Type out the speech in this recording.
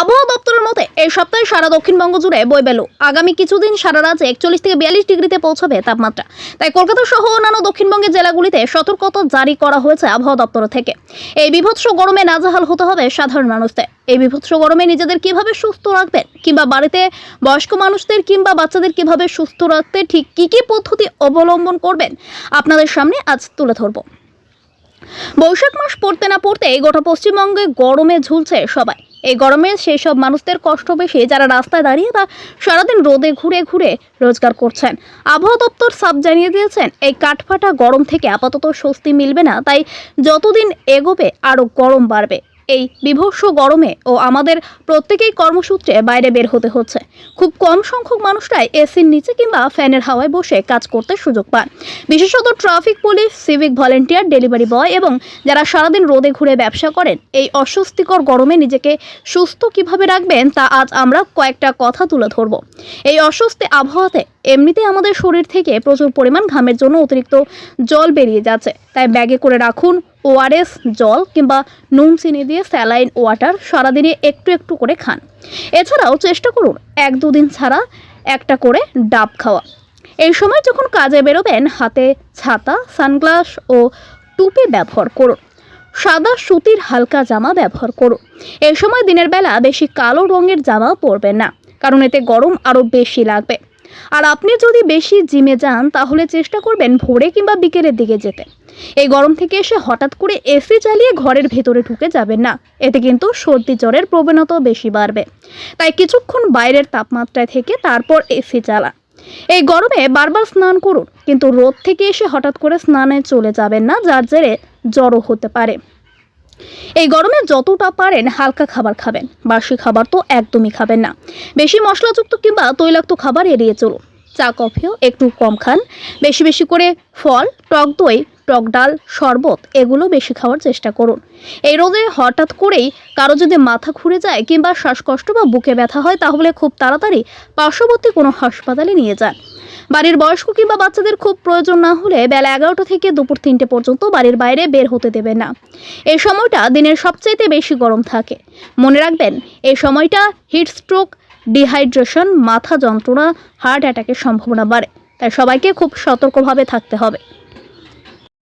আবহাওয়া দপ্তরের মতে, এই সপ্তাহে সারা দক্ষিণবঙ্গ জুড়ে বই বেল। আগামী কিছুদিন সারা রাজ্যে একচল্লিশ থেকে বিয়াল্লিশ ডিগ্রিতে পৌঁছবে তাপমাত্রা। তাই কলকাতা সহ অন্যান্য দক্ষিণবঙ্গের জেলাগুলিতে সতর্কতা জারি করা হয়েছে আবহাওয়া দপ্তর থেকে। এই বিভৎস গরমে নাজাহাল হতে হবে সাধারণ মানুষদের। এই বিভৎস গরমে নিজেদের কীভাবে সুস্থ রাখবেন? কিংবা বাড়িতে বয়স্ক মানুষদের কিংবা বাচ্চাদের কীভাবে সুস্থ রাখতে ঠিক কী কী পদ্ধতি অবলম্বন করবেন? আপনাদের সামনে আজ তুলে ধরবো। বৈশাখ মাস পড়তে না পড়তে গোটা পশ্চিমবঙ্গে গরমে ঝুলছে সবাই। এই গরমে সেই সব মানুষদের কষ্ট বেশি, যারা রাস্তায় দাঁড়িয়ে বা সারাদিন রোদে ঘুরে ঘুরে রোজগার করছেন। আবহাওয়া দপ্তর সাপ জানিয়ে দিয়েছেন, এই কাঠফাটা গরম থেকে আপাতত স্বস্তি মিলবে না, তাই যতদিন এগোবে আরও গরম বাড়বে। এই বিভৎস গরমে ও আমাদের প্রত্যেকেই কর্মসূত্রে বাইরে বের হতে হচ্ছে। খুব কম সংখ্যক মানুষরাই এসির নিচে কিংবা ফ্যানের হাওয়ায় বসে কাজ করতে সুযোগ পান। বিশেষত traffic police, civic volunteer, delivery boy এবং যারা সারাদিন রোদে ঘুরে ব্যবসা করেন, এই অস্বস্তিকর গরমে নিজেকে সুস্থ কীভাবে রাখবেন তা আজ আমরা কয়েকটা কথা তুলে ধরব। এই অস্বস্তি আবহাওয়াতে এমনিতে আমাদের শরীর থেকে প্রচুর পরিমাণ ঘামের জন্য অতিরিক্ত জল বেরিয়ে যাচ্ছে। তাই ব্যাগে করে রাখুন ওআরএস জল কিংবা নুন, চিনি দিয়ে স্যালাইন ওয়াটার সারাদিনে একটু একটু করে খান। এছাড়াও চেষ্টা করুন এক দুদিন ছাড়া একটা করে ডাব খাওয়া। এই সময় যখন কাজে বেরোবেন, হাতে ছাতা, সানগ্লাস ও টুপি ব্যবহার করুন। সাদা সুতির হালকা জামা ব্যবহার করুন। এই সময় দিনের বেলা বেশি কালো রঙের জামা পরবেন না, কারণ এতে গরম আরও বেশি লাগবে। আর আপনি যদি বেশি জিমে যান, তাহলে চেষ্টা করবেন ভোরে কিংবা বিকেলের দিকে যেতে। এই গরম থেকে এসে হঠাৎ করে এসি চালিয়ে ঘরের ভেতরে ঢুকে যাবেন না। এতে কিন্তু সর্দি জ্বরের প্রবণতাও বেশি বাড়বে। তাই কিছুক্ষণ বাইরের তাপমাত্রায় থেকে তারপর এসি চালান এই গরমে বারবার স্নান করুন, কিন্তু রোদ থেকে এসে হঠাৎ করে স্নানে চলে যাবেন না, যার জেরে জ্বরও হতে পারে। এই গরমে যতটা পারেন হালকা খাবার খাবেন। বাসি খাবার তো একদমই খাবেন না। বেশি মশলাযুক্ত কিংবা তৈলাক্ত খাবার এড়িয়ে চলুন। চা, কফিও একটু কম খান। বেশি বেশি করে ফল, টক দই, টক ডাল, শরবত এগুলো বেশি খাওয়ার চেষ্টা করুন। এই রোদে হঠাৎ করেই কারও যদি মাথা ঘুরে যায় কিংবা শ্বাসকষ্ট বা বুকে ব্যথা হয়, তাহলে খুব তাড়াতাড়ি পার্শ্ববর্তী কোনো হাসপাতালে নিয়ে যান। বাড়ির বয়স্ক কিংবা বাচ্চাদের খুব প্রয়োজন না হলে বেলা এগারোটা থেকে দুপুর তিনটে পর্যন্ত বাড়ির বাইরে বের হতে দেবে না। এই সময়টা দিনের সবচাইতে বেশি গরম থাকে। মনে রাখবেন এই সময়টা হিট স্ট্রোক, ডিহাইড্রেশন, মাথা যন্ত্রণা, হার্ট অ্যাটাকের সম্ভাবনা বাড়ে। তাই সবাইকে খুব সতর্কভাবে থাকতে হবে।